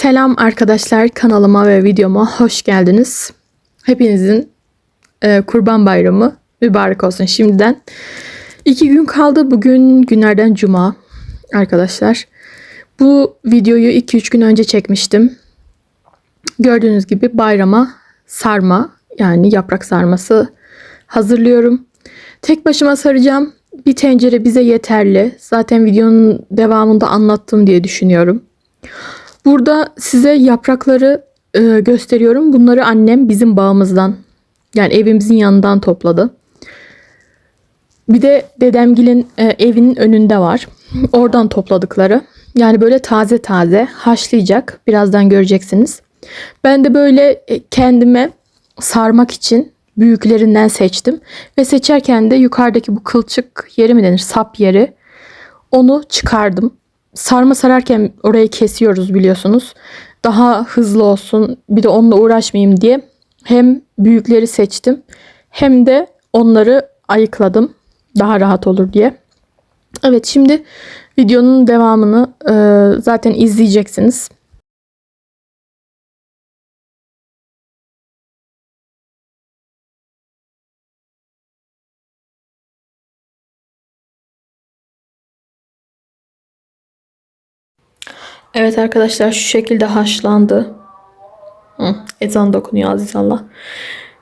Selam arkadaşlar kanalıma ve videoma hoş geldiniz. Hepinizin e, kurban bayramı mübarek olsun şimdiden. İki gün kaldı bugün günlerden cuma arkadaşlar. Bu videoyu 2-3 gün önce çekmiştim. Gördüğünüz gibi bayrama sarma yani yaprak sarması hazırlıyorum. Tek başıma saracağım. Bir tencere bize yeterli. Zaten videonun devamında anlattım diye düşünüyorum. Burada size yaprakları e, gösteriyorum. Bunları annem bizim bağımızdan yani evimizin yanından topladı. Bir de dedemgilin e, evinin önünde var. Oradan topladıkları. Yani böyle taze taze haşlayacak. Birazdan göreceksiniz. Ben de böyle e, kendime sarmak için büyüklerinden seçtim. Ve seçerken de yukarıdaki bu kılçık yeri mi denir? Sap yeri. Onu çıkardım sarma sararken orayı kesiyoruz biliyorsunuz. Daha hızlı olsun bir de onunla uğraşmayayım diye hem büyükleri seçtim hem de onları ayıkladım daha rahat olur diye. Evet şimdi videonun devamını e, zaten izleyeceksiniz. Evet arkadaşlar şu şekilde haşlandı. Hı, ezan dokunuyor aziz Allah.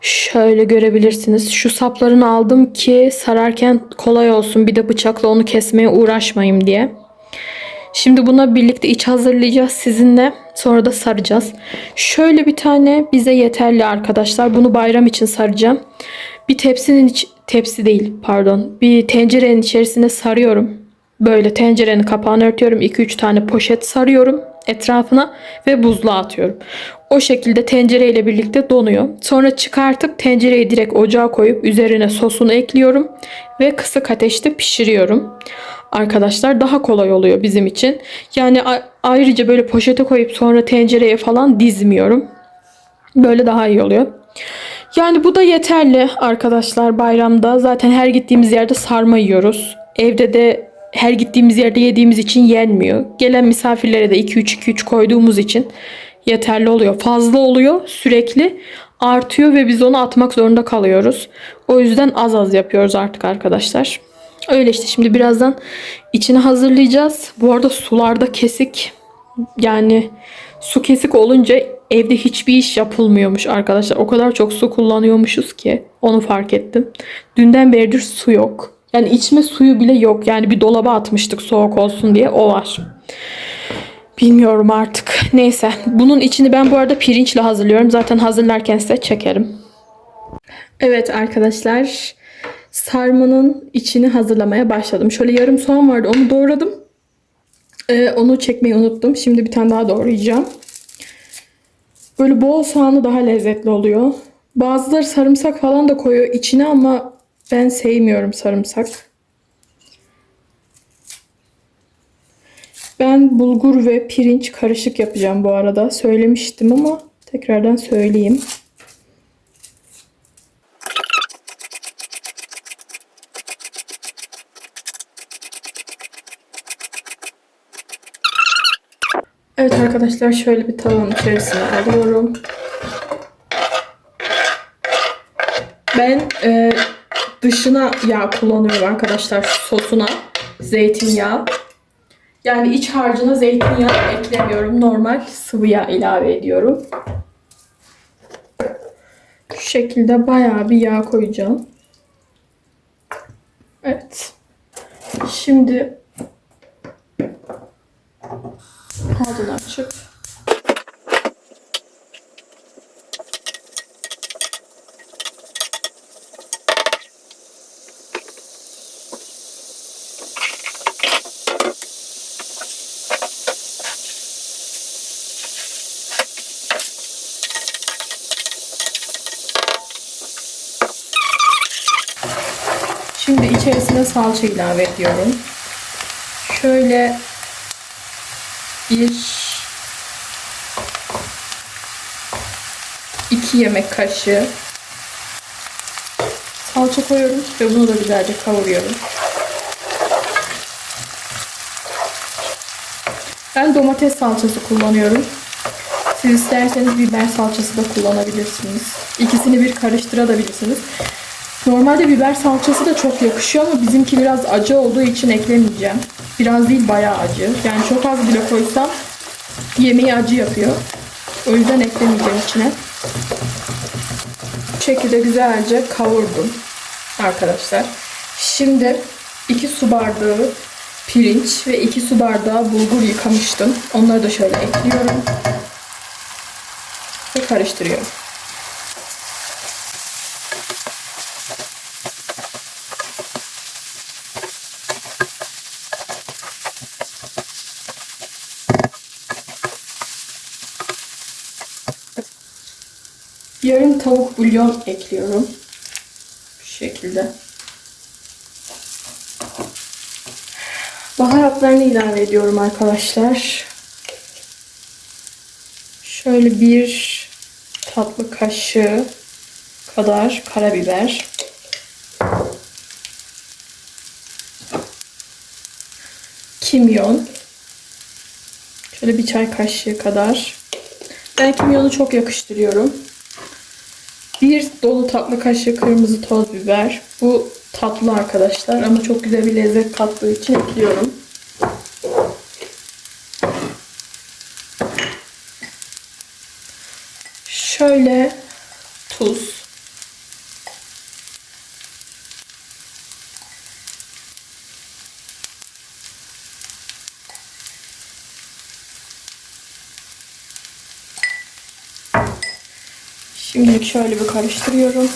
Şöyle görebilirsiniz. Şu saplarını aldım ki sararken kolay olsun. Bir de bıçakla onu kesmeye uğraşmayayım diye. Şimdi buna birlikte iç hazırlayacağız sizinle. Sonra da saracağız. Şöyle bir tane bize yeterli arkadaşlar. Bunu bayram için saracağım. Bir tepsinin iç tepsi değil pardon. Bir tencerenin içerisine sarıyorum. Böyle tencerenin kapağını örtüyorum. 2-3 tane poşet sarıyorum etrafına ve buzluğa atıyorum. O şekilde tencereyle birlikte donuyor. Sonra çıkartıp tencereyi direkt ocağa koyup üzerine sosunu ekliyorum ve kısık ateşte pişiriyorum. Arkadaşlar daha kolay oluyor bizim için. Yani ayrıca böyle poşete koyup sonra tencereye falan dizmiyorum. Böyle daha iyi oluyor. Yani bu da yeterli arkadaşlar bayramda. Zaten her gittiğimiz yerde sarma yiyoruz. Evde de her gittiğimiz yerde yediğimiz için yenmiyor. Gelen misafirlere de 2-3-2-3 koyduğumuz için yeterli oluyor. Fazla oluyor sürekli artıyor ve biz onu atmak zorunda kalıyoruz. O yüzden az az yapıyoruz artık arkadaşlar. Öyle işte şimdi birazdan içini hazırlayacağız. Bu arada sularda kesik yani su kesik olunca evde hiçbir iş yapılmıyormuş arkadaşlar. O kadar çok su kullanıyormuşuz ki onu fark ettim. Dünden beridir su yok. Yani içme suyu bile yok. Yani bir dolaba atmıştık soğuk olsun diye. O var. Bilmiyorum artık. Neyse. Bunun içini ben bu arada pirinçle hazırlıyorum. Zaten hazırlarken size çekerim. Evet arkadaşlar. Sarmanın içini hazırlamaya başladım. Şöyle yarım soğan vardı. Onu doğradım. Ee, onu çekmeyi unuttum. Şimdi bir tane daha doğrayacağım. Böyle bol soğanı daha lezzetli oluyor. Bazıları sarımsak falan da koyuyor içine ama ben sevmiyorum sarımsak. Ben bulgur ve pirinç karışık yapacağım bu arada. Söylemiştim ama tekrardan söyleyeyim. Evet arkadaşlar şöyle bir tavanın içerisine alıyorum. Ben e, dışına yağ kullanıyorum arkadaşlar sosuna. Zeytinyağı. Yani iç harcına zeytinyağı eklemiyorum. Normal sıvı yağ ilave ediyorum. Şu şekilde bayağı bir yağ koyacağım. Evet. Şimdi altını açıp Şimdi içerisine salça ilave ediyorum. Şöyle bir iki yemek kaşığı salça koyuyorum ve bunu da güzelce kavuruyorum. Ben domates salçası kullanıyorum. Siz isterseniz biber salçası da kullanabilirsiniz. İkisini bir karıştırabilirsiniz. Normalde biber salçası da çok yakışıyor ama bizimki biraz acı olduğu için eklemeyeceğim. Biraz değil bayağı acı. Yani çok az bile koysam yemeği acı yapıyor. O yüzden eklemeyeceğim içine. Bu şekilde güzelce kavurdum arkadaşlar. Şimdi 2 su bardağı pirinç ve 2 su bardağı bulgur yıkamıştım. Onları da şöyle ekliyorum. Ve karıştırıyorum. Yarım tavuk bulyon ekliyorum. Bu şekilde. Baharatlarını ilave ediyorum arkadaşlar. Şöyle bir tatlı kaşığı kadar karabiber. Kimyon. Şöyle bir çay kaşığı kadar. Ben kimyonu çok yakıştırıyorum. Bir dolu tatlı kaşığı kırmızı toz biber. Bu tatlı arkadaşlar ama çok güzel bir lezzet kattığı için ekliyorum. Şöyle tuz. Şimdilik şöyle bir karıştırıyorum.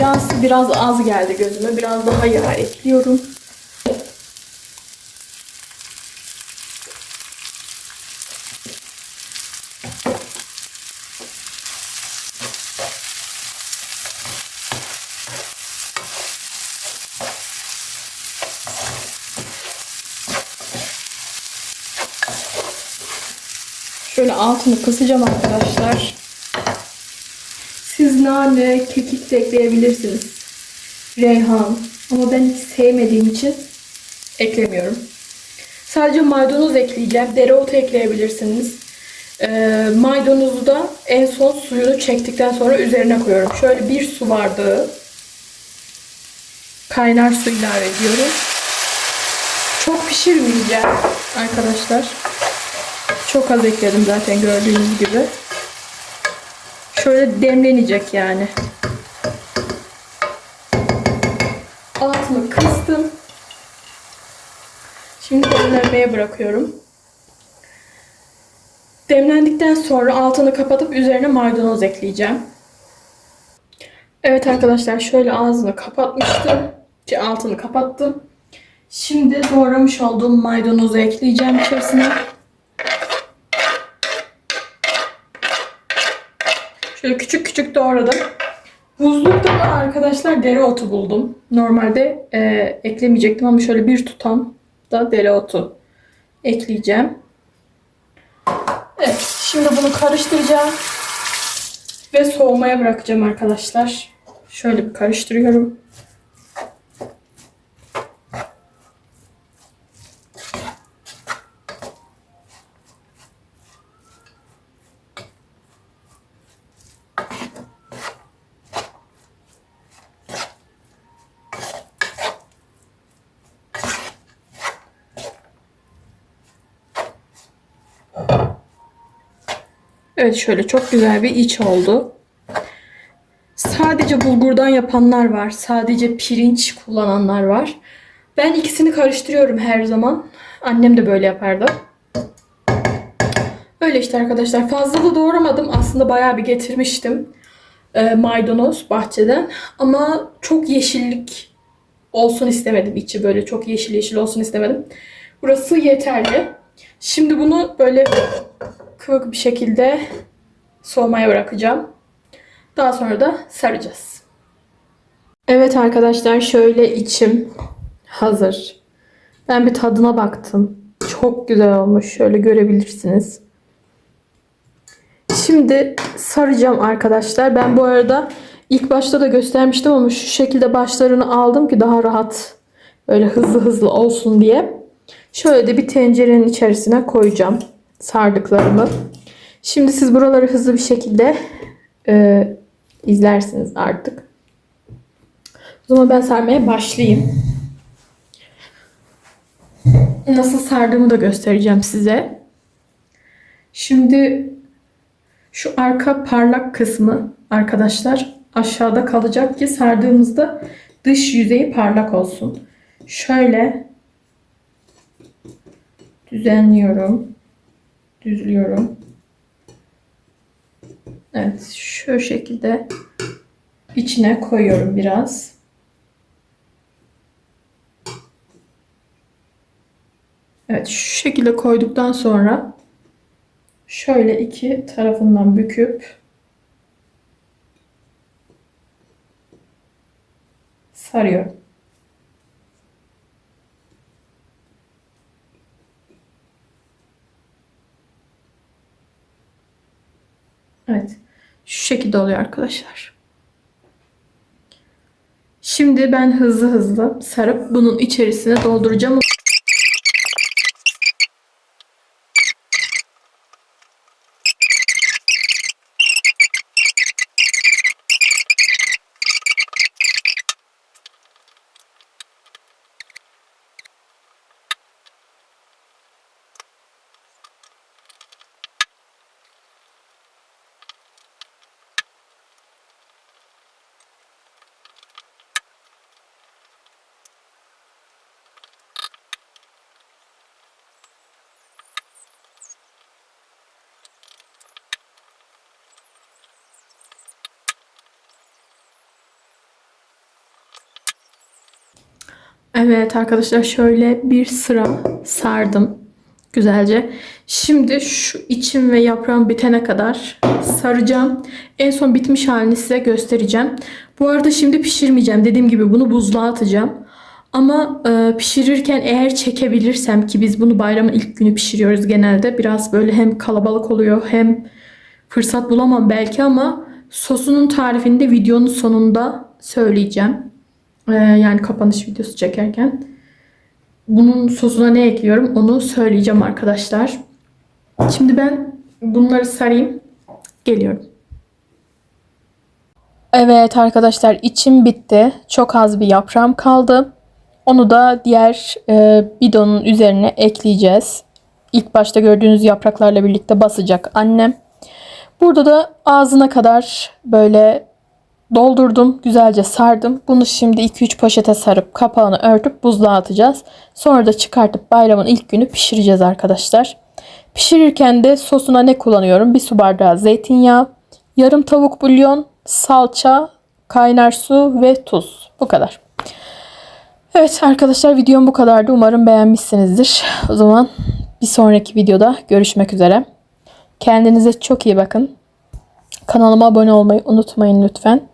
Yağsı biraz az geldi gözüme. Biraz daha yağ ekliyorum. Şöyle altını kısacağım arkadaşlar. Siz nane, kekik de ekleyebilirsiniz. Reyhan. Ama ben hiç sevmediğim için eklemiyorum. Sadece maydanoz ekleyeceğim. Dereotu ekleyebilirsiniz. Ee, maydanozu da en son suyunu çektikten sonra üzerine koyuyorum. Şöyle bir su bardağı kaynar su ilave ediyorum. Çok pişirmeyeceğim arkadaşlar. Çok az ekledim zaten gördüğünüz gibi. Şöyle demlenecek yani. Altını kıstım. Şimdi demlenmeye bırakıyorum. Demlendikten sonra altını kapatıp üzerine maydanoz ekleyeceğim. Evet arkadaşlar şöyle ağzını kapatmıştım. Altını kapattım. Şimdi doğramış olduğum maydanozu ekleyeceğim içerisine. Şöyle küçük küçük doğradım. Buzlukta da arkadaşlar dereotu buldum. Normalde e, eklemeyecektim ama şöyle bir tutam da dereotu ekleyeceğim. Evet, şimdi bunu karıştıracağım ve soğumaya bırakacağım arkadaşlar. Şöyle bir karıştırıyorum. Evet şöyle çok güzel bir iç oldu. Sadece bulgurdan yapanlar var. Sadece pirinç kullananlar var. Ben ikisini karıştırıyorum her zaman. Annem de böyle yapardı. Öyle işte arkadaşlar. Fazla da doğramadım. Aslında bayağı bir getirmiştim. Ee, maydanoz bahçeden. Ama çok yeşillik olsun istemedim. içi böyle çok yeşil yeşil olsun istemedim. Burası yeterli. Şimdi bunu böyle kıvık bir şekilde soğumaya bırakacağım. Daha sonra da saracağız. Evet arkadaşlar şöyle içim hazır. Ben bir tadına baktım. çok güzel olmuş. Şöyle görebilirsiniz. Şimdi saracağım arkadaşlar. Ben bu arada ilk başta da göstermiştim ama şu şekilde başlarını aldım ki daha rahat böyle hızlı hızlı olsun diye. Şöyle de bir tencerenin içerisine koyacağım sardıklarımı. Şimdi siz buraları hızlı bir şekilde e, izlersiniz artık. O zaman ben sarmaya başlayayım. Nasıl sardığımı da göstereceğim size. Şimdi şu arka parlak kısmı arkadaşlar aşağıda kalacak ki sardığımızda dış yüzeyi parlak olsun. Şöyle düzenliyorum. Düzlüyorum. Evet şu şekilde içine koyuyorum biraz. Evet şu şekilde koyduktan sonra şöyle iki tarafından büküp sarıyorum. Evet. Şu şekilde oluyor arkadaşlar. Şimdi ben hızlı hızlı sarıp bunun içerisine dolduracağım. Evet arkadaşlar şöyle bir sıra sardım güzelce. Şimdi şu içim ve yaprağım bitene kadar saracağım. En son bitmiş halini size göstereceğim. Bu arada şimdi pişirmeyeceğim. Dediğim gibi bunu buzluğa atacağım. Ama e, pişirirken eğer çekebilirsem ki biz bunu bayramın ilk günü pişiriyoruz genelde. Biraz böyle hem kalabalık oluyor hem fırsat bulamam belki ama sosunun tarifini de videonun sonunda söyleyeceğim. E, yani kapanış videosu çekerken. Bunun sosuna ne ekliyorum onu söyleyeceğim arkadaşlar. Şimdi ben bunları sarayım. Geliyorum. Evet arkadaşlar içim bitti. Çok az bir yaprağım kaldı. Onu da diğer e, bidonun üzerine ekleyeceğiz. İlk başta gördüğünüz yapraklarla birlikte basacak annem. Burada da ağzına kadar böyle doldurdum. Güzelce sardım. Bunu şimdi 2-3 poşete sarıp kapağını örtüp buzluğa atacağız. Sonra da çıkartıp bayramın ilk günü pişireceğiz arkadaşlar. Pişirirken de sosuna ne kullanıyorum? Bir su bardağı zeytinyağı, yarım tavuk bulyon, salça, kaynar su ve tuz. Bu kadar. Evet arkadaşlar videom bu kadardı. Umarım beğenmişsinizdir. O zaman bir sonraki videoda görüşmek üzere. Kendinize çok iyi bakın. Kanalıma abone olmayı unutmayın lütfen.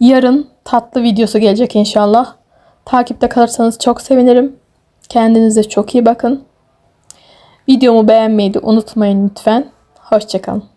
Yarın tatlı videosu gelecek inşallah. Takipte kalırsanız çok sevinirim. Kendinize çok iyi bakın. Videomu beğenmeyi de unutmayın lütfen. Hoşçakalın.